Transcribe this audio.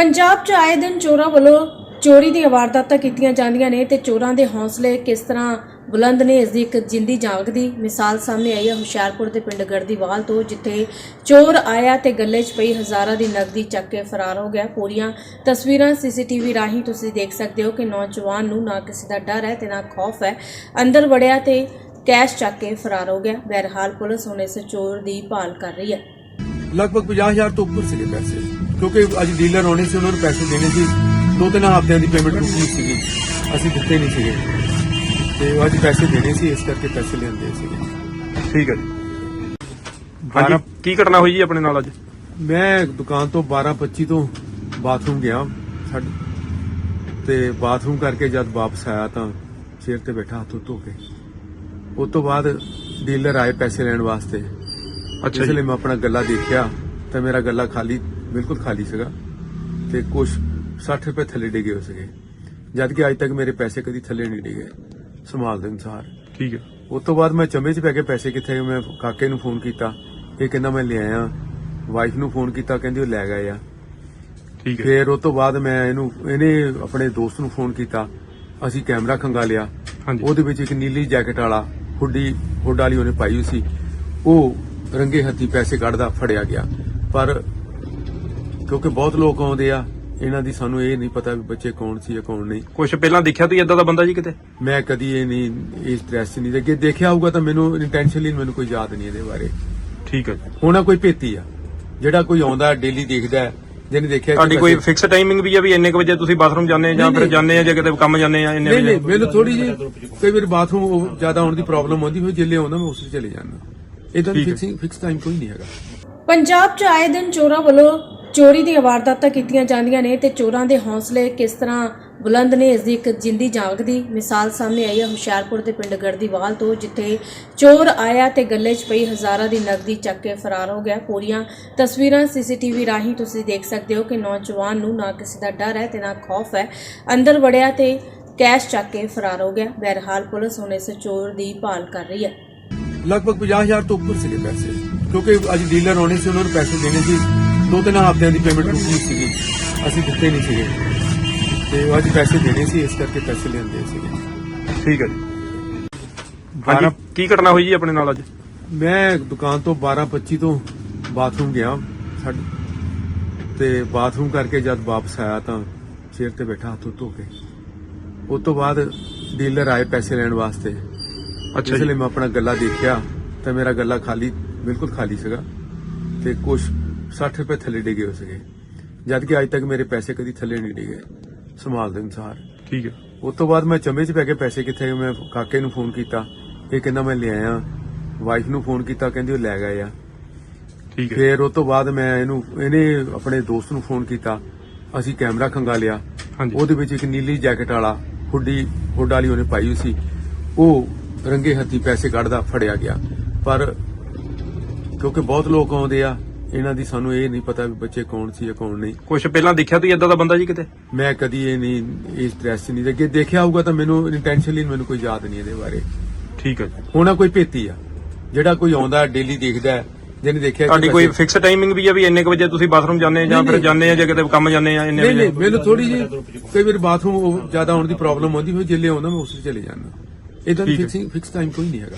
ਪੰਜਾਬ 'ਚ ਆਏ ਦਿਨ ਚੋਰਾਂ ਵੱਲੋਂ ਚੋਰੀ ਦੀਆਂ ਵਾਰਦਾਤਾਂ ਕੀਤੀਆਂ ਜਾਂਦੀਆਂ ਨੇ ਤੇ ਚੋਰਾਂ ਦੇ ਹੌਸਲੇ ਕਿਸ ਤਰ੍ਹਾਂ ਬੁਲੰਦ ਨੇ, ਇਸ ਦੀ ਇੱਕ ਜਿੰਦੀ ਜਾਗਦੀ ਮਿਸਾਲ ਸਾਹਮਣੇ ਆਈ ਹੈ ਹੁਸ਼ਿਆਰਪੁਰ ਦੇ ਪਿੰਡ ਗੜਦੀਵਾਲ ਤੋਂ, ਜਿੱਥੇ ਚੋਰ ਆਇਆ ਤੇ ਗੱਲੇ 'ਚ ਪਈ ਹਜ਼ਾਰਾਂ ਦੀ ਨਕਦੀ ਚੱਕ ਕੇ ਫਰਾਰ ਹੋ ਗਿਆ। ਪੂਰੀਆਂ ਤਸਵੀਰਾਂ ਸੀਸੀਟੀਵੀ ਰਾਹੀਂ ਤੁਸੀਂ ਦੇਖ ਸਕਦੇ ਹੋ ਕਿ ਨੌਜਵਾਨ ਨੂੰ ਨਾ ਕਿਸੇ ਦਾ ਡਰ ਹੈ ਤੇ ਨਾ ਖੌਫ ਹੈ। ਅੰਦਰ ਵੜਿਆ ਤੇ ਕੈਸ਼ ਚੱਕ ਕੇ ਫਰਾਰ ਹੋ ਗਿਆ। ਬਹਰਹਾਲ ਪੁਲਿਸ ਹੁਣ ਇਸ ਚੋਰ ਦੀ ਭਾਲ ਕਰ ਰਹੀ ਹੈ। ਲਗਭਗ 50000 ਤੋਂ ਉੱਪਰ ਸੀਗੇ ਪੈਸੇ। ਕਿਉਂਕਿ ਅੱਜ ਡੀਲਰ ਆਉਣੇ ਸੀ ਉਹਨਾਂ ਨੂੰ ਪੈਸੇ ਦੇਣੇ ਸੀ। ਦੋ ਤਿੰਨ ਹਫ਼ਤਿਆਂ ਦੀ ਪੇਮੈਂਟ ਰੁਕੀ ਸੀਗੀ। ਅਸੀਂ ਦਿੱਤੇ ਨਹੀਂ ਸੀਗੇ। ਤੇ ਉਹ ਅੱਜ ਪੈਸੇ ਦੇਣੇ ਸੀ ਇਸ ਕਰਕੇ ਪੈਸੇ ਲੈਂਦੇ ਸੀਗੇ। ਠੀਕ ਹੈ ਜੀ। ਹਾਂਜੀ। ਕੀ ਘਟਨਾ ਹੋਈ ਜੀ ਆਪਣੇ ਨਾਲ ਅੱਜ? ਮੈਂ ਦੁਕਾਨ ਤੋਂ 12:25 ਤੋਂ ਬਾਥਰੂਮ ਗਿਆ। ਸਾਡੇ ਤੇ ਬਾਥਰੂਮ ਕਰਕੇ ਜਦ ਵਾਪਸ ਆਇਆ ਤਾਂ ਚੇਅਰ ਤੇ ਬੈਠਾ ਹੱਥ ਧੋ ਕੇ। ਉਸ ਤੋਂ ਬਾਅਦ ਡੀਲਰ ਆਏ ਪੈਸੇ ਲੈਣ ਵਾਸਤੇ। ਅੱਛਾ ਇਸ ਲਈ ਮੈਂ ਆਪਣਾ ਗੱਲਾ ਦੇਖਿਆ। ਤਾਂ ਮੇਰਾ ਗੱਲਾ ਖਾਲੀ ਬਿਲਕੁਲ ਖਾਲੀ ਸੀਗਾ ਤੇ ਕੁਝ 60 ਰੁਪਏ ਥੱਲੇ ਡਿੱਗੇ ਹੋਏ ਸੀਗੇ। ਜਦ ਕਿ ਅੱਜ ਤੱਕ ਮੇਰੇ ਪੈਸੇ ਕਦੀ ਥੱਲੇ ਨਹੀਂ ਡਿੱਗੇ। ਸੰਭਾਲ ਦੇ ਅਨੁਸਾਰ। ਠੀਕ ਹੈ। ਉਸ ਤੋਂ ਬਾਅਦ ਮੈਂ ਚੰਬੇ 'ਚ ਪੈ ਕੇ ਪੈਸੇ ਕਿੱਥੇ? ਮੈਂ ਕਾਕੇ ਨੂੰ ਫੋਨ ਕੀਤਾ। ਇਹ ਕਹਿੰਦਾ ਮੈਂ ਲੈ ਆਇਆ। ਵਾਈਫ ਨੂੰ ਫੋਨ ਕੀਤਾ ਕਹਿੰਦੀ ਉਹ ਲੈ ਗਏ ਆ। ਠੀਕ ਹੈ। ਫਿਰ ਉਸ ਤੋਂ ਬਾਅਦ ਮੈਂ ਇਹਨੂੰ ਇਹਨੇ ਆਪਣੇ ਦੋਸਤ ਨੂੰ ਫੋਨ ਕੀਤਾ। ਅਸੀਂ ਕੈਮਰਾ ਖੰਗਾ ਲਿਆ। ਹਾਂਜੀ। ਉਹਦੇ ਵਿੱਚ ਇੱਕ ਨੀਲੀ ਜੈਕਟ ਵਾਲਾ ਹੁੱਡੀ ਹੁੱਡ ਵਾਲੀ ਉਹਨੇ ਪਾਈ ਹੋਈ ਸੀ। ਉਹ ਰੰਗੇ ਹੱਥੀ ਪੈਸੇ ਕੱਢਦਾ ਫੜਿਆ ਗਿਆ। ਪਰ ਕਿਉਂਕਿ ਬਹੁਤ ਲੋਕ ਆਉਂਦੇ ਆ ਇਹਨਾਂ ਦੀ ਸਾਨੂੰ ਇਹ ਨਹੀਂ ਪਤਾ ਵੀ ਬੱਚੇ ਕੌਣ ਸੀ ਜਾਂ ਕੌਣ ਨਹੀਂ। ਕੁਝ ਪਹਿਲਾਂ ਦੇਖਿਆ ਤੁਸੀਂ ਇਦਾਂ ਦਾ ਬੰਦਾ ਜੀ ਕਿਤੇ? ਮੈਂ ਕਦੀ ਇਹ ਨਹੀਂ ਇਸ ਡਰੈਸ ਨਹੀਂ ਦੇਖੇ ਦੇਖਿਆ ਹੋਊਗਾ ਤਾਂ ਮੈਨੂੰ ਇੰਟੈਂਸ਼ਨਲੀ ਮੈਨੂੰ ਕੋਈ ਯਾਦ ਨਹੀਂ ਇਹਦੇ ਬਾਰੇ। ਠੀਕ ਹੈ ਜੀ। ਹੋਣਾ ਕੋਈ ਭੇਤੀ ਆ। ਜਿਹੜਾ ਕੋਈ ਆਉਂਦਾ ਡੇਲੀ ਦੇਖਦਾ ਜਿਹਨੇ ਦੇਖਿਆ ਤੁਹਾਡੀ ਕੋਈ ਫਿਕਸ ਟਾਈਮਿੰਗ ਵੀ ਆ ਵੀ ਇੰਨੇ ਕੁ ਵਜੇ ਤੁਸੀਂ ਬਾਥਰੂਮ ਜਾਂਦੇ ਆ ਜਾਂ ਫਿਰ। ਜਾਂਦੇ ਆ ਜਾਂ ਕਿਤੇ ਕੰਮ ਜਾਂਦੇ ਆ ਇੰਨੇ ਨਹੀਂ ਨਹੀਂ ਵਜੇ ਮੈਨੂੰ ਥੋੜੀ ਜਿਹੀ ਕਈ ਵਾਰ ਬਾਥਰੂਮ ਜ਼ਿਆਦਾ ਆਉਣ ਦੀ ਪ੍ਰੋਬਲਮ ਆਉਂਦੀ ਫਿਰ ਜਿੱਲੇ ਆਉਂਦਾ ਮੈਂ ਉਸ ਵਿੱਚ ਚਲੇ ਜਾਂਦਾ। ਇਦਾਂ। ਫਿਕਸਿੰਗ ਫਿਕਸ ਟਾਈਮ ਕੋਈ ਨਹੀਂ ਹੈਗਾ। ਪੰਜਾਬ 'ਚ ਆਏ ਦਿਨ ਚੋਰਾਂ ਵੱਲੋਂ ਚੋਰੀ ਦੀਆਂ ਵਾਰਦਾਤਾਂ ਕੀਤੀਆਂ ਜਾਂਦੀਆਂ ਨੇ ਤੇ ਚੋਰਾਂ ਦੇ ਹੌਸਲੇ ਕਿਸ ਤਰ੍ਹਾਂ ਬੁਲੰਦ ਨੇ, ਇਸ ਦੀ ਇੱਕ ਜਿੰਦੀ ਜਾਗਦੀ ਮਿਸਾਲ ਸਾਹਮਣੇ ਆਈ ਹੈ ਹੁਸ਼ਿਆਰਪੁਰ ਦੇ ਪਿੰਡ ਗੜਦੀਵਾਲ ਤੋਂ, ਜਿੱਥੇ ਚੋਰ ਆਇਆ ਤੇ ਗੱਲੇ 'ਚ ਪਈ ਹਜ਼ਾਰਾਂ ਦੀ ਨਕਦੀ ਚੱਕ ਕੇ ਫਰਾਰ ਹੋ ਗਿਆ। ਪੂਰੀਆਂ ਤਸਵੀਰਾਂ ਸੀਸੀਟੀਵੀ ਰਾਹੀਂ ਤੁਸੀਂ ਦੇਖ ਸਕਦੇ ਹੋ ਕਿ ਨੌਜਵਾਨ ਨੂੰ ਨਾ ਕਿਸੇ ਦਾ ਡਰ ਹੈ ਤੇ ਨਾ ਖੌਫ ਹੈ। ਅੰਦਰ ਵੜਿਆ ਤੇ ਕੈਸ਼ ਚੱਕ ਕੇ ਫਰਾਰ ਹੋ ਗਿਆ। ਬਹਰਹਾਲ ਪੁਲਿਸ ਹੁਣ ਇਸ ਚੋਰ ਦੀ ਭਾਲ ਕਰ ਰਹੀ ਹੈ। ਲਗਭਗ 50000 ਤੋਂ ਉੱਪਰ ਸੀਗੇ ਪੈਸੇ। ਕਿਉਂਕਿ ਅੱਜ ਡੀਲਰ ਆਉਣੇ ਸੀ ਉਹਨਾਂ ਨੂੰ ਪੈਸੇ ਦੇਣੇ ਸੀ। ਦੋ ਤਿੰਨ ਹਫ਼ਤਿਆਂ ਦੀ ਪੇਮੈਂਟ ਰੁਕੀ ਸੀਗੀ। ਅਸੀਂ ਦਿੱਤੇ ਨਹੀਂ ਸੀਗੇ। ਤੇ ਉਹ ਅੱਜ ਪੈਸੇ ਦੇਣੇ ਸੀ ਇਸ ਕਰਕੇ ਪੈਸੇ ਲੈਂਦੇ ਸੀਗੇ। ਠੀਕ ਹੈ ਜੀ। ਹਾਂਜੀ। ਕੀ ਘਟਨਾ ਹੋਈ ਜੀ ਆਪਣੇ ਨਾਲ ਅੱਜ? ਮੈਂ ਦੁਕਾਨ ਤੋਂ 12:25 ਤੋਂ ਬਾਥਰੂਮ ਗਿਆ। ਸਾਡੇ ਤੇ ਬਾਥਰੂਮ ਕਰਕੇ ਜਦ ਵਾਪਸ ਆਇਆ ਤਾਂ ਚੇਅਰ ਤੇ ਬੈਠਾ ਹੱਥ ਧੋ ਕੇ। ਉਸ ਤੋਂ ਬਾਅਦ ਡੀਲਰ ਆਏ ਪੈਸੇ ਲੈਣ ਵਾਸਤੇ। ਅੱਛਾ ਇਸ ਲਈ ਮੈਂ ਆਪਣਾ ਗੱਲਾ ਦੇਖਿਆ ਤਾਂ ਮੇਰਾ ਗੱਲਾ ਖਾਲੀ ਬਿਲਕੁਲ ਖਾਲੀ ਸੀਗਾ ਤੇ ਕੁਝ 60 ਰੁਪਏ ਥੱਲੇ ਡਿੱਗੇ ਹੋਏ ਸੀਗੇ। ਜਦ ਕਿ ਅੱਜ ਤੱਕ ਮੇਰੇ ਪੈਸੇ ਕਦੀ ਥੱਲੇ ਨਹੀਂ ਡਿੱਗੇ ਸੰਭਾਲ ਦੇ ਅਨੁਸਾਰ। ਠੀਕ ਹੈ। ਉਸ ਤੋਂ ਬਾਅਦ ਮੈਂ ਚੰਬੇ 'ਚ ਪੈ ਕੇ ਪੈਸੇ ਕਿੱਥੇ? ਮੈਂ ਕਾਕੇ ਨੂੰ ਫੋਨ ਕੀਤਾ। ਇਹ ਕਹਿੰਦਾ ਮੈਂ ਲੈ ਆਇਆ। ਵਾਈਫ ਨੂੰ ਫੋਨ ਕੀਤਾ ਕਹਿੰਦੀ ਉਹ ਲੈ ਗਏ ਆ। ਠੀਕ ਹੈ। ਫਿਰ ਉਸ ਤੋਂ ਬਾਅਦ ਮੈਂ ਇਹਨੂੰ ਇਹਨੇ ਆਪਣੇ ਦੋਸਤ ਨੂੰ ਫੋਨ ਕੀਤਾ। ਅਸੀਂ ਕੈਮਰਾ ਖੰਗਾ ਲਿਆ। ਹਾਂਜੀ। ਉਹਦੇ ਵਿੱਚ ਇੱਕ ਨੀਲੀ ਜੈਕਟ ਵਾਲਾ ਹੁੱਡੀ ਹੁੱਡ ਵਾਲੀ ਉਹਨੇ ਪਾਈ ਹੋਈ ਸੀ। ਉਹ ਰੰਗੇ ਹੱਥੀ ਪੈਸੇ ਕੱਢਦਾ ਫੜਿਆ ਗਿਆ। ਪਰ ਕਿਉਂਕਿ ਬਹੁਤ ਲੋਕ ਆਉਂਦੇ ਆ ਇਹਨਾਂ ਦੀ ਸਾਨੂੰ ਇਹ ਨਹੀਂ ਪਤਾ ਵੀ ਬੱਚੇ ਕੌਣ ਸੀ ਜਾਂ ਕੌਣ ਨਹੀਂ। ਕੁਝ ਪਹਿਲਾਂ ਦੇਖਿਆ ਤੁਸੀਂ ਇਦਾਂ ਦਾ ਬੰਦਾ ਜੀ ਕਿਤੇ? ਮੈਂ ਕਦੀ ਇਹ ਨਹੀਂ ਇਸ ਡਰੈਸ ਨਹੀਂ ਦੇਖੇ ਦੇਖਿਆ ਹੋਊਗਾ ਤਾਂ ਮੈਨੂੰ ਇੰਟੈਂਸ਼ਨਲੀ ਮੈਨੂੰ ਕੋਈ ਯਾਦ ਨਹੀਂ ਇਹਦੇ ਬਾਰੇ। ਠੀਕ ਹੈ ਜੀ। ਹੋਣਾ ਕੋਈ ਭੇਤੀ ਆ। ਜਿਹੜਾ ਕੋਈ ਆਉਂਦਾ ਡੇਲੀ ਦੇਖਦਾ ਹੈ, ਜਿਹਨੇ ਦੇਖਿਆ ਤੁਹਾਡੀ ਕੋਈ ਫਿਕਸ ਟਾਈਮਿੰਗ ਵੀ ਆ ਵੀ ਇੰਨੇ ਕੁ ਵਜੇ ਤੁਸੀਂ ਬਾਥਰੂਮ ਜਾਂਦੇ ਆ ਜਾਂ ਫਿਰ। ਜਾਂਦੇ ਆ ਜਾਂ ਕਿਤੇ ਕੰਮ ਜਾਂਦੇ ਆ ਇੰਨੇ ਵਜੇ? ਨਹੀਂ ਮੈਨੂੰ ਥੋੜੀ ਜਿਹੀ ਕਈ ਵਾਰ ਬਾਥਰੂਮ ਜ਼ਿਆਦਾ ਆਉਣ ਦੀ ਪ੍ਰੋਬਲਮ ਆਉਂਦੀ ਫਿਰ ਜਿੱਲੇ ਆਉਂਦਾ ਮੈਂ ਉਸ ਚਲੇ ਜਾਂਦਾ। ਇਦਾਂ। ਫਿਕਸਿੰਗ ਫਿਕਸ ਟਾਈਮ ਕੋਈ ਨਹੀਂ ਹੈਗਾ।